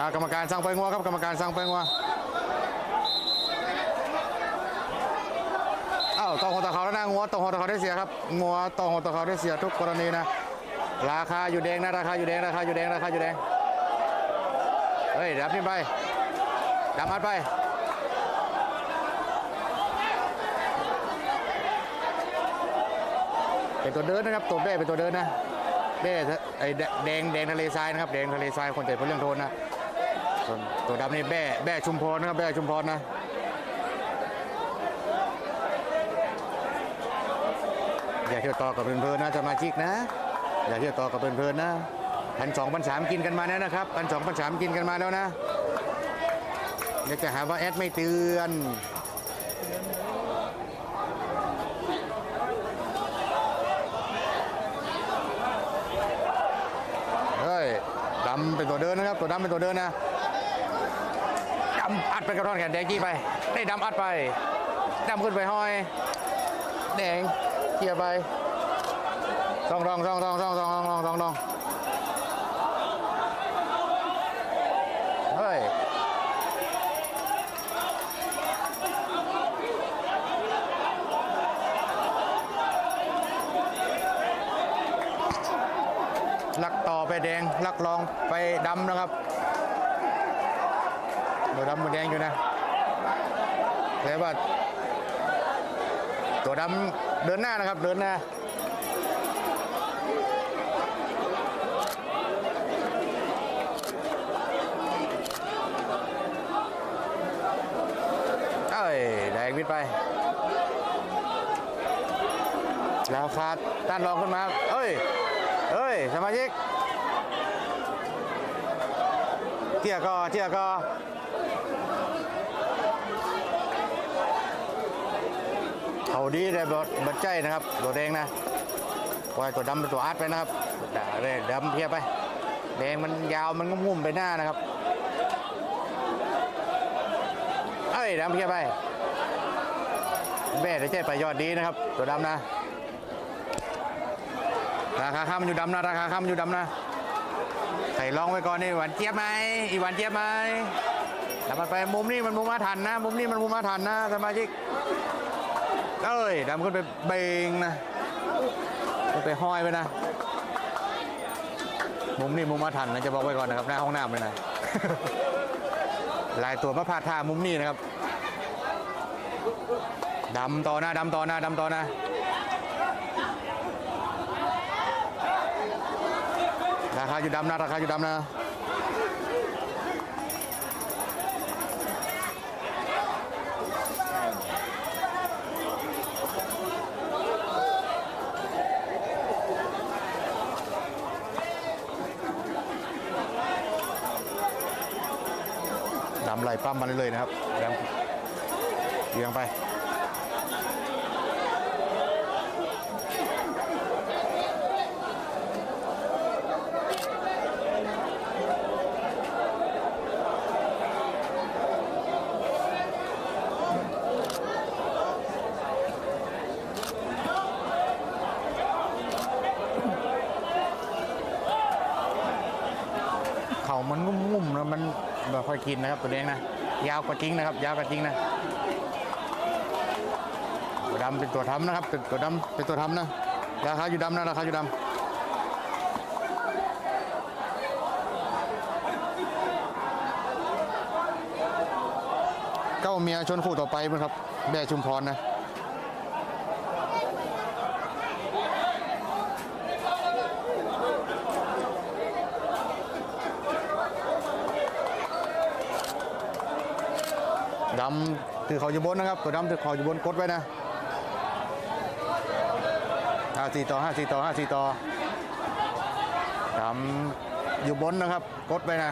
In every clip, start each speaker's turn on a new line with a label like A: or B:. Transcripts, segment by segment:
A: อ่ากรรมการสั่งไปงัวครับกรรมการสั่งไปงัวอ้าวตองหัวตะเขาแล้วนะงัวตองหัวตะเขาได้เสียครับงัวตองหัวตะเขาได้เสียทุกกรณีนะ ราคาอยู่แดงนะราคาอยู่แดงราคาอยู่แดงราคาอยู่แดงเฮ้ยดับนี่ไปดับมัดไปเป็นตัวเดินนะครับตัวแบ้เป็นตัวเดินนะแบ้ไอ้แดงแดงทะเลทรายนะครับแดงทะเลทรายคนแต่เพราะเรื่องโทนนะ ส่วนตัวดำนี่แบ้แบ้ชุมพรนะครับแบ้ชุมพรนะอย่าเที่ยวต่อกับเพลินๆนะสมาชิกนะ อย่าเที่ยวต่อกับเพลินๆนะพันสองพันสามกินกันมาแล้วนะครับพันสองพันสามกินกันมาแล้วนะเดี๋ยวจะหาว่าแอดไม่เตือนเฮ้ยดำเป็นตัวเดินนะครับ ตัวดำเป็นตัวเดินนะำอัดไปกระท่อนแขนแดงกี้ไป ได้ดำอัดไปดำขึ้นไปห้อย แดงเคลียร์ไปซองรองซองรองซองรองซองรองซองรองเฮ้ยลักต่อไปแดงลักรองไปดำนะครับ ตัวดำมันแดงอยู่นะแต่ว่า ตัวดำเดินหน้านะครับ เดินหน้าเอ้ยแดงวิดไปราคาดต้านรองขึ้นมาเอ้ยเอ้ยสมาชิกเที่ยก็เที่ยก็ เขาดีเลยบดบดใจนะครับตัวแดงนะปล่อยตัวดำเป็นตัวอาร์ตไปนะครับด่าเลยดำเทียบไป แดงมันยาวมันงุ่มไปหน้านะครับเอ้ยดำเทียบไปแม่ได้ใจไปยอดดีนะครับ ตัวดำนะราคาข้ามนอยู่ดำนะราคาข้ามนอยู่ดำนะใส่ลองไว้ก่อนนี่หวานเจี๊ยบไหมอีหวานเจี๊ยบไหมแล้วมันไปมุมนี้มันมุมมาทันนะ มุมนี้มันมุมมาทันนะสมาชิก เอ้ยดำขึ้นไปเบงนะขึ้นไปห้อยไปนะ มุมนี้มุมมาทันนะจะบอกไว้ก่อนนะครับหน้าห้องน้ำเลยนะลายตัวมะพร้าวท่ามุมนี้นะครับดำต่อหน้าดำต่อหน้าดำต่อหน้าราคาอยู่ดำนะราคาอยู่ดำนะ ดำไหลปั้มมาเรื่อยๆนะครับดำเลี้ยงไป เขามันงุ่มๆนะมันแบบค่อย กินนะครับตัวเลี้ยงนะ ยาวกว่าจริงนะครับ ยาวกว่าจริงนะตัวดำเป็นตัวทำนะครับเป็นตัวดำเป็นตัวทำนะราคาอยู่ดำนะราคาอยู่ดำเก้าเมียชนคู่ต่อไปมั้งครับ แม่ชุมพรนะ ดำถือเขาอยู่บนนะครับ ตัวดำถือเขาอยู่บนกดไว้นะห้าสี่ต่อห้าสี่ต่อห้าสี่ต่อดำอยู่บนนะครับ กดไว้นะ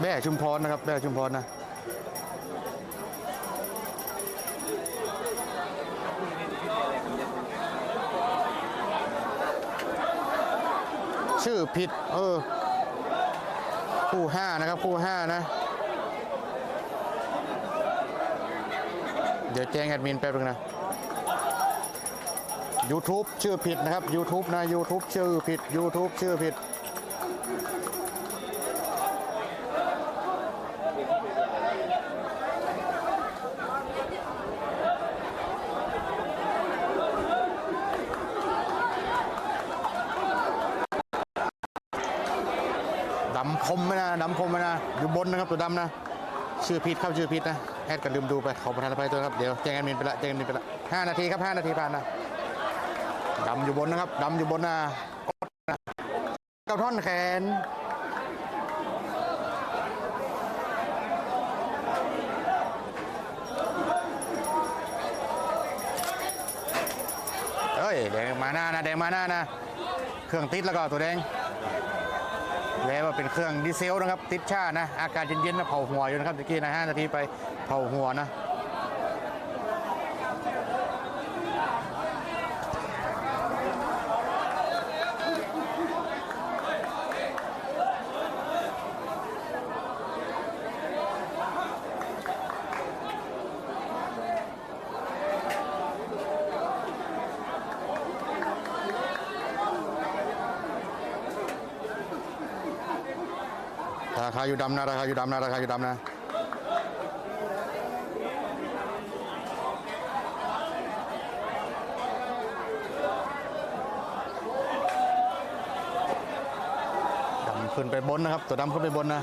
A: แม่ชุมพรนะครับแม่ชุมพรนะ ชื่อผิด เออ คู่ห้านะครับ คู่ห้านะ เดี๋ยวแจ้งแอดมินแป๊บนึงนะ YouTube ชื่อผิดนะครับ YouTube นะ YouTube ชื่อผิด YouTube ชื่อผิดดำคมไหมนะดำคมไหมนะ อยู่บนนะครับ ตัวดำนะ ชื่อผิดครับชื่อผิดนะ แอดก็ลืมดูไปขอประทานอภัยด้วครับ เดี๋ยวแจ้งแอดมินไปละแจ้งแอดมินไปละห้านาทีครับห้านาทีผ่านนะดำอยู่บนนะครับดำอยู่บนนะกดนะก้าท่อนแขนเฮ้ยแดงมาหน้านะแดงมาหน้านะ เครื่องติดแล้วก็ตัวแดง แล้วว่าเป็นเครื่องดีเซลนะครับติดชานะ อากาศเย็นๆนะเผาหัวอยู่นะครับตะกี้นะห้านาทีไปเผาหัวนะ อยู่ดำนะราคาอยู่ดำนะราคาอยู่ดำนะดำขึ้นไปบนนะครับ ตัวดำขึ้นไปบนนะ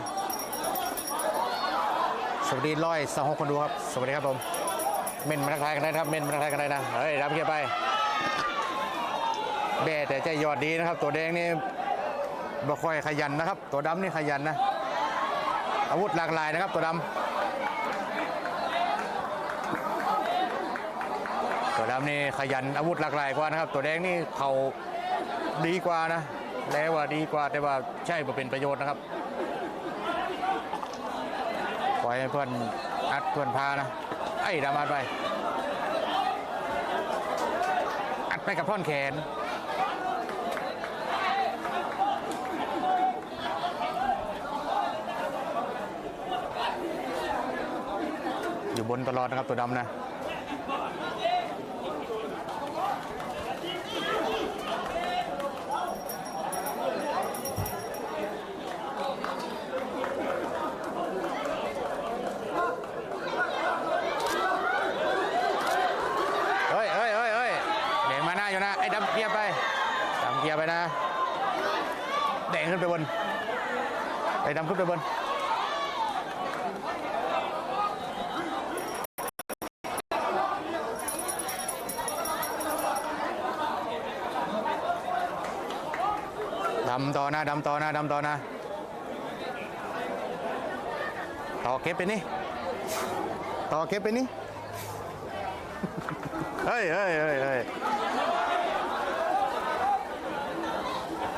A: สวัสดีร้อยสองหกคนดูครับ สวัสดีครับผมเม่นมาทักทายกันได้นะครับเม่นมาทักทายกันได้นะเฮ้ยดำเขียไปแบ่แต่ใจยอดดีนะครับ ตัวแดงนี่บ่ค่อยขยันนะครับ ตัวดำนี่ขยันนะ อาวุธหลากหลายนะครับตัวดำตัวดำนี่ขยันอาวุธหลากหลายกว่านะครับ ตัวแดงนี่เขาดีกว่านะแล้วว่าดีกว่าแต่ว่าใช่บ่เป็นประโยชน์นะครับปล่อยให้เพื่อนอัดเพื่อนพานะไอ้ดำอัดไปอัดไปกับท่อนแขน อยู่บนตลอดนะครับตัวดำนะเฮ้ยเฮ้ยเฮ้ยเฮ้ยแดงมาหน้าอยู่นะ ไอ้ดำเกียร์ไปดำเกียร์ไปนะแดงขึ้นไปบนไอ้ดำขึ้นไปบน ดำต่อนะ ดำต่อนะดำต่อนะต่อเก็บไปนี่ต่อเก็บไปนี่เฮ้ยเฮ้ยเฮ้ยเฮ้ย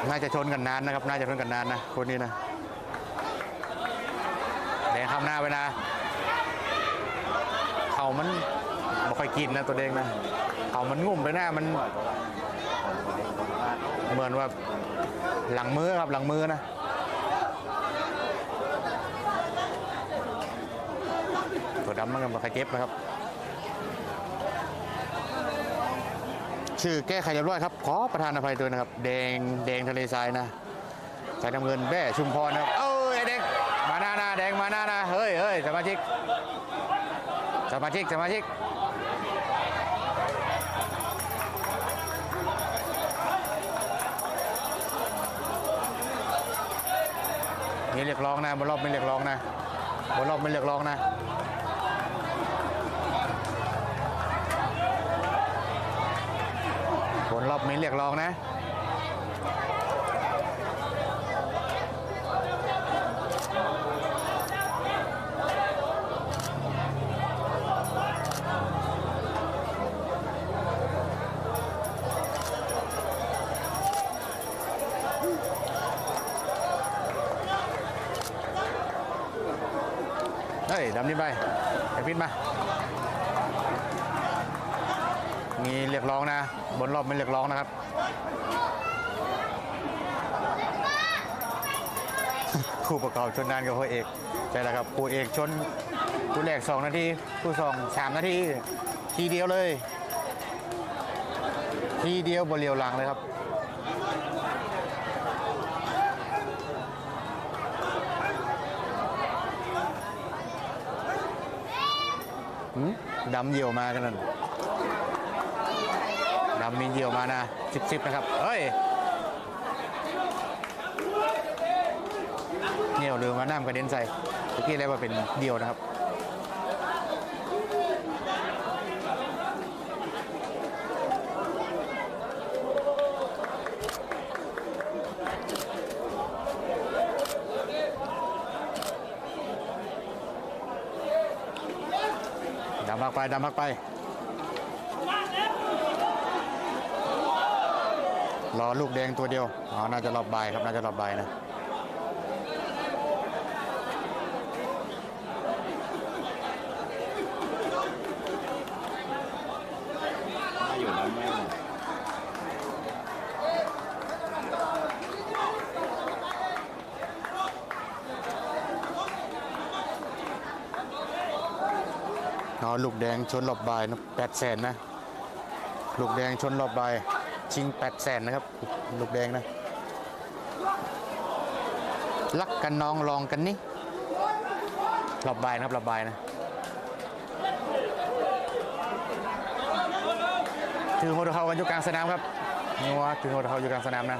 A: น่าจะชนกันนานนะครับ น่าจะชนกันนานนะ คนนี้นะแดงข้ามหน้าไปนะเขามันไม่ค่อยกินนะตัวเด้งนะเขามันงุ่มไปหน้ามัน เหมือนว่าหลังมือครับหลังมือนะตัวดำมันก็มาเจ็บนะครับ ชื่อแก้ไขเรียบร้อยครับ ขอประธานอภัยด้วยนะครับ แดงแดงทะเลทรายนะสายน้ำเงินแบ่ชุมพรนะครับ เอ้ยไอเด็กมาหน้าหน้าแดงมาหน้าหน้าเฮ้ยเฮ้ยสมาชิกสมาชิกสมาชิก ยกร้องนะบนรอบไม่เรียกร้องนะบนรอบไม่เรียกร้องนะบนรอบไม่เรียกร้องนะ เฮ้ยดำนี่ไปไอพินมา มีเรียกร้องนะ บนรอบไม่เรียกร้องนะครับคู่ประกอบชนนานกับผู้เอกใช่แล้วครับผู้เอกชนผู้แรกสองนาทีผู้สองสามนาทีทีเดียวเลย ทีเดียวบนเรียวหลังเลยครับ ดำเหี่ยวมากันนั่นดำมีเหี่ยวมานะสิบสิบนะครับ เฮ้ยเหี่ยวลืมมาน้ำกระเด็นใส่เมื่อกี้เรียกว่าเป็นเดียวนะครับ ดำพักไปดำพักไป รอลูกแดงตัวเดียวอ๋อน่าจะรอบใบายครับ น่าจะรอบใบายนะ
B: อยู่แล้วแม่
A: อ๋อ ลูกแดงชนรอบใบนะแปดแสนนะ ลูกแดงชนรอบใบชิงแปดแสนนะครับ ลูกแดงนะรักกันน้องลองกันนี่รอบใบนะครับรอบใบนะถือโฮโดเขากันอยู่กลางสนามครับนัวถือโฮโดเขาอยู่กลางสนามนะ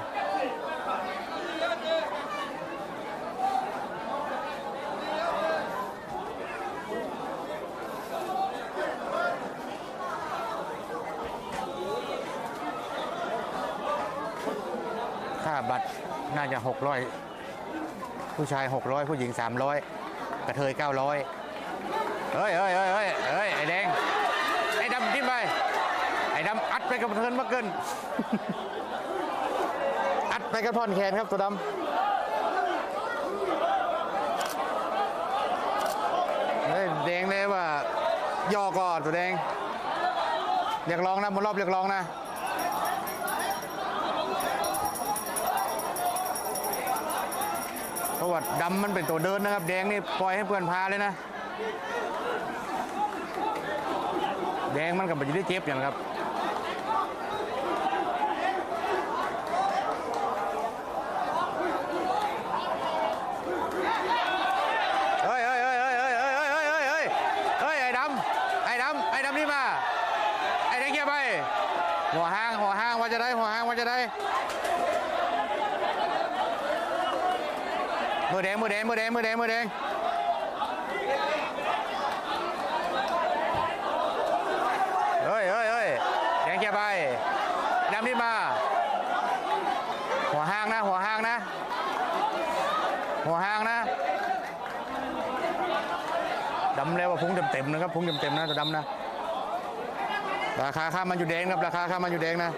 A: ค่าบัตรน่าจะ 600 ผู้ชาย 600 ผู้หญิง 300 กระเทย 900 เฮ้ยเฮ้ยเฮ้ยเฮ้ยเฮ้ยไอ้แดง ไอ้ดำทิ้งไป ไอ้ดำอัดไปกับเทินมากเกิน อัดไปกับท่อนแขนครับตัวดำเฮ้แดงเลยว่าย่อก่อนตัวแดงเรียกร้องนะบนรอบเรียกร้องนะ ราะว่าดำมันเป็นตัวเดินนะครับ แดงนี่ปล่อยให้เพื่อนพาเลยนะ แดงมันกับมันจะได้เจ็บอย่างครับ มือแดงมือแดงมือแดงเฮ้ยเฮ้ยเฮ้ยแดงแกไปดำนี่มา หัวห้างนะ หัวห้างนะ หัวห้างนะดำแล้วว่าพุงเต็มๆนะครับพุงเต็มๆนะแต่ดำนะ ราคาค่ามันอยู่แดงครับราคาค่ามันอยู่แดงนะ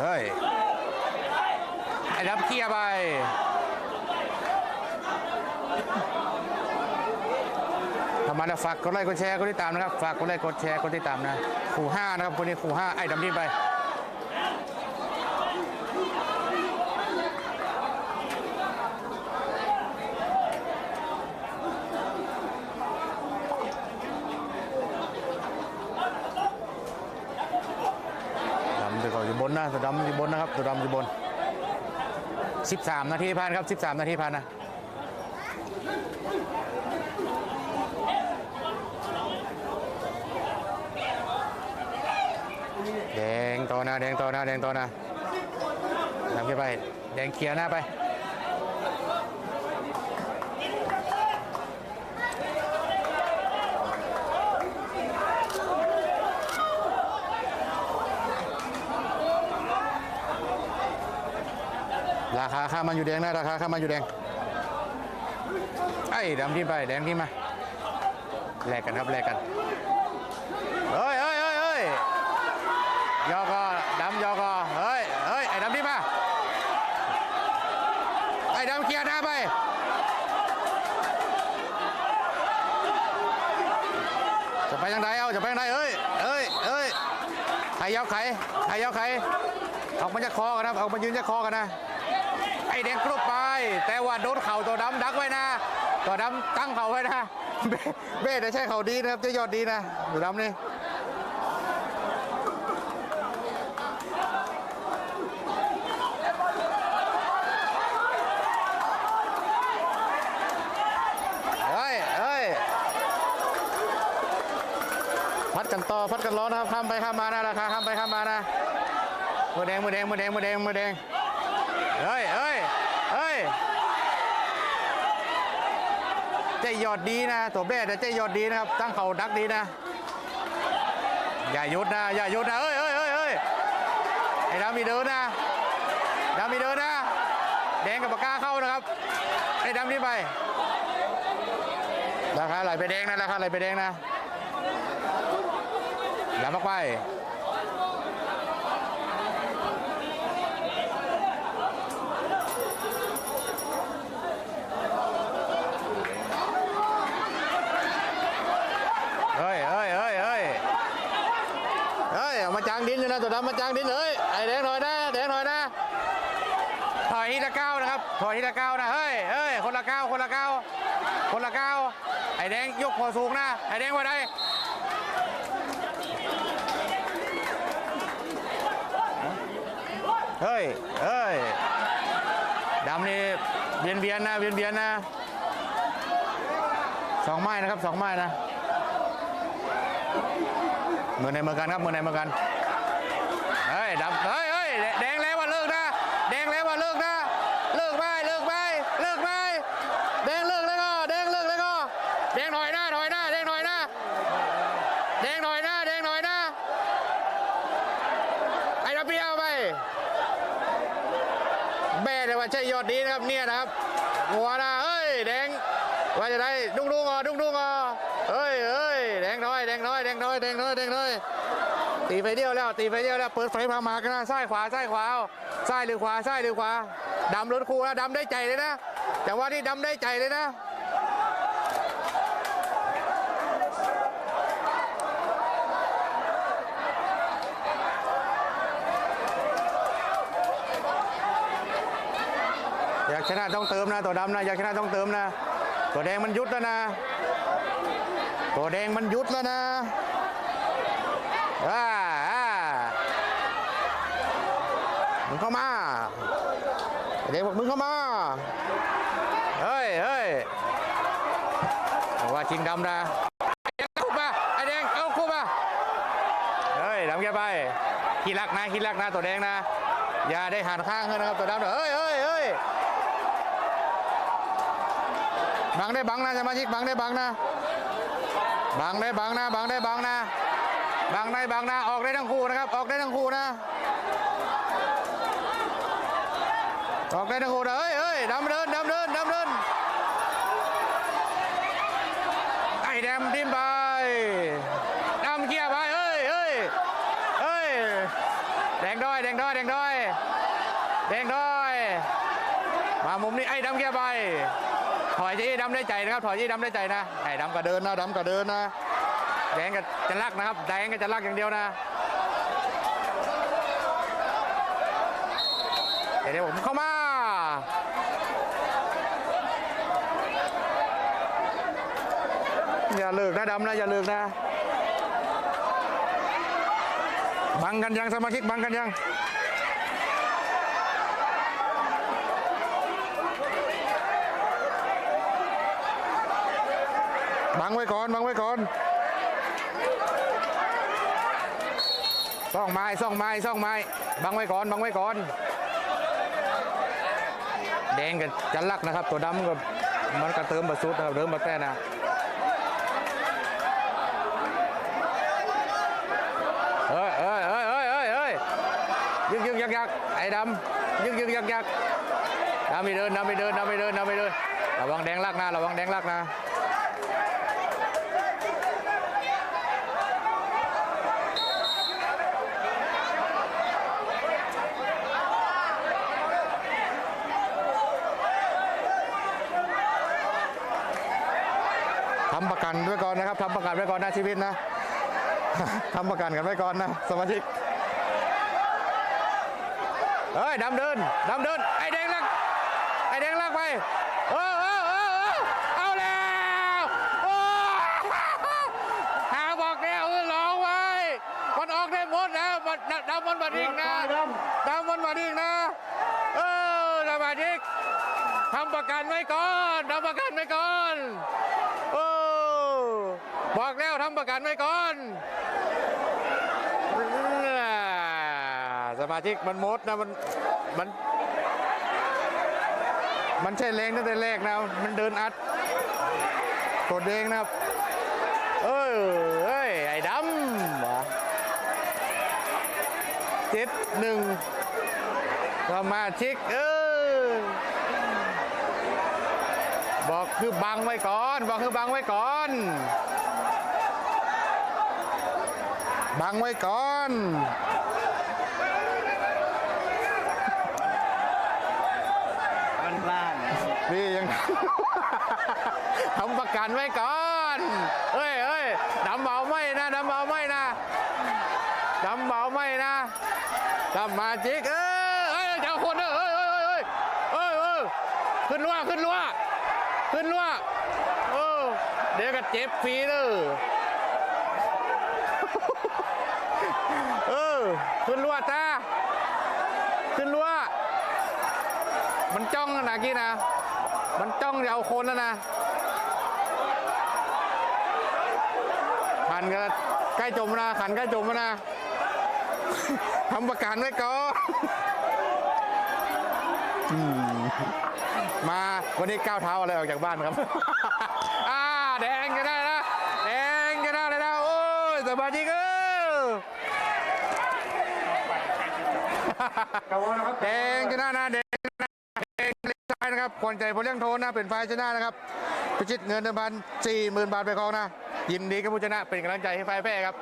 A: เฮ้ย ไอ้ดับเคลียร์ไปทำมาแล้วฝากกดไลค์กดแชร์กดติดตามนะครับฝากกดไลค์กดแชร์กดติดตามนะขู่ห้านะครับคนนี้ขู่ห้าไอ้ดำดิ้นไปดำตัวก่อนอยู่บนนะตัวดำอยู่บนนะครับตัวดำอยู่บน 13 นาทีผ่านครับ 13 นาทีผ่านนะแดงต่อหน้าแดงต่อหน้าแดงต่อหน้านำขึ้นไป แดงเคลียร์หน้าไป ราคาข้าวมันอยู่แดงนะราคาข้าวมันอยู่แดงไอ้ดำที่ไปแดงที่มาแลกกันครับแลกกันเฮ้ยเฮ้ยเฮ้ยเฮ้ยยอกอดำยอกอเฮ้ยเฮ้ยไอ้ดำที่มาไอ้ดำเคลียร์หน้าไปจะไปยังไงเอาจะไปยังไงเอ้ยเอ้ยเอ้ยใครยาวไขใครยาวไขออกมาจากคอกันนะออกมายืนจากคอกันนะ ไอ้แดงกรุบไป แต่ว่าโดนเข่าตัวดำดักไว้นะตัวดำตั้งเข่าไว้นะเบ้เบ้แต่ใช่เข่าดีนะครับเจะยอดดีนะตัวดำนี่เฮ้ยเฮ้ยพัดกันต่อพัดกันร้อนนะครับข้ามไปข้ามมานะราคาข้ามไปข้ามมานะมือแดงมือแดงมือแดงมือแดงมือแดงเฮ้ยเฮ้ยเฮ้ย จยอดดีนะตัวเบ้แต่ใจยอดดีนะครับตั้งเข่าดักดีนะ อย่าหยุดนะอย่าหยุดนะเอ้ยเอ้ยเอ้ยเอ้ยไอ้ดำมีเดินนะดำมีเดินนะ แดงกับปากกาเข้านะครับไอ้ดำนี่ไปราคาไหลไปแดงนะราคาไหลไปแดงนะดำมากไป เฮ้ยเฮ้ยเฮ้ยเฮ้ยเฮ้ยเอามาจางดินอยู่นะ ตัวดำมาจางดินเฮ้ยไอ้แดงหน่อยนะแดงหน่อยนะถอยทีละเก้านะครับถอยทีละเก้านะเฮ้ยเฮ้ยคนละเก้าคนละเก้าคนละเก้าไอ้แดงยกคอสูงนะไอ้แดงว่าไดเฮ้ยเฮ้ยดำนี่เบียนเบียนนะเบียนเบียนนะสองไม้นะครับสองไม้นะ เหมือนในเมือกันครับเหมือนในเมือกัน เฮ้ยดำเฮ้ยเฮ้ยแดงแล้วว่าเลิกนะ แดงแล้วว่าเลิกนะ เลิกไปเลิกไปเลิกไปแดงเลิกแล้วก็แดงเลิกแล้วก็แดงหน่อยนะหน่อยนะแดงหน่อยนะแดงหน่อยนะแดงหน่อยนะไอ้ระเบียเอาไปแม่แต่ว่าใช่ยอดดีนะครับเนี่ยนะครับหัวนะเฮ้ยแดงว่าจะได้ดุ้งดุ้งอะดุ้งดุ้ง ตีไฟเดียวแล้วตีไฟเดียวแล้วเปิดไฟมามากันนะซ้ายขวาซ้ายขวาซ้ายหรือขวาซ้ายหรือขวาดำรถคู่นะดำได้ใจเลยนะแต่ว่านี่ดำได้ใจเลยนะอยากชนะต้องเติมนะตัวดำนะอยากชนะต้องเติมนะ ตัวแดงมันยุดแล้วนะ ตัวแดงมันยุดแล้วนะ อ่าอ่ามึง เข้ามาเด็กบอกมึงเข้ามา เฮ้ยเฮ้ยว่าจริงดำนะไอ้แดงเข้ามาไอ้แดงเอาเข้ามา เฮ้ยดำแกไปขี้รักนะขี้รักนะตัวแดงนะ อย่าได้หันข้างขึ้นนะครับตัวดำเด้อเฮ้ยเฮ้ยเฮ้ยบังได้บังนะสมาชิกบังได้บังนะ บังได้บังนะ บังได้บังนะบางในบางนาออกได้ทั้งคู่นะครับ ออกได้ทั้งคู่นะ ออกได้ทั้งคู่นะเฮ้ยเฮ้ยดำเดินดำเดินดำเดินไอ้แดมทิมไปดำเกียร์ไปเฮ้ยเฮ้ยเฮ้ยแดงด้อยแดงด้อยแดงด้อยแดงด้อยมามุมนี้ไอ้ดำเกียร์ไปถอยที่ดำได้ใจนะครับถอยที่ดำได้ใจนะไอ้ดำก็เดินนะดำก็เดินนะแดงก็จะลากนะครับแดงก็จะลากอย่างเดียวนะเดี๋ยเดี๋ยวผมเข้ามา อย่า เลิกนะดำนะอย่าเลิกนะบังกันยังสมาชิกบังกันยังบังไว้ก่อนบังไว้ก่อนซ่องไม้ซ่องไม้ซ่องไม้บังไว้ก่อนบังไว้ก่อน แดงกับจันลักนะครับ ตัวดำก็มันก็เติมบะสุดนะครับเติมบะแป้นะเอ้ยเอ้ยเอ้ยเอ้ยเอ้ยเอ้ย ยึกยึกยักยักไอ้ดำยึกยึกยักยักดำไม่เดินดำไม่เดินดำไม่เดินดำไม่เดินระวังแดงลักนะระวังแดงลักนะทำประกันไว้ก่อนนะครับทำประกันไว้ก่อนนะชีวิตนะทำประกันกันไว้ก่อนนะสมาชิก เฮ้ยดำเดินดำเดิน ไอ้แดงลัก ไอ้แดงลักไปเออาแล้วหาบอกแล้วร้องไว้มันออกได้หมดแล้วมันดำมันบาดิกนะดำมันบาดิกนะ เออดำมาดิกทำประกันไว้ก่อนทำประกันไว้ก่อนเออบอกแล้วทำประกันไว้ก่อน มาชิกมันมดนะมันมัน มันใช่แรงตั้งแต่แรกนะ มันเดินอัดกดเองนะครับ เอ้ยเอ้ยไอ้ดำเจ็ดหนึ่งสมาชิกเออบอกคือบังไว้ก่อน บอกคือบังไว้ก่อน บังไว้ก่อน
B: พลาด
A: นี่ยัง ทำประกันไว้ก่อนเฮ้ยเฮ้ยดำเบาไม่นะดำเบาไม่นะดำเบาไม่นะสมาชิกเออเฮ้ยเจ้าคนเออเฮ้ยเฮ้ยเฮ้ยเฮ้ยเฮ้ยขึ้นรั้วขึ้นรั้วขึ้นรั้วเออเดี๋ยวก็เจ็บฟรีเลยเออขึ้นรั้วตาขึ้นรั้วมันจ้องนะกี้นะ มันจ้องจะเอาคนแล้วนะขันก็ใกล้จมนะขันใกล้จมแล้วนะทำประกันไว้ก่อนอืมมาวันนี้ก้าวเท้าอะไรออกจากบ้านครับ อ่าแดงก็ได้นะแดงก็ได้เลยนะโอ้ยสบายจริงเออแดงชนะนะแดงชนะแดงเล็กซ้ายนะ ครับคนใจพลเลี้ยงโทนนะเป็นฝ่ายชนะนะครับพิชิตเงินเดิมพันสี่หมื่นบาทไปครองนะ ยินดีกับผู้ชนะเป็นกำลังใจให้ฝ่ายแพ้ครับ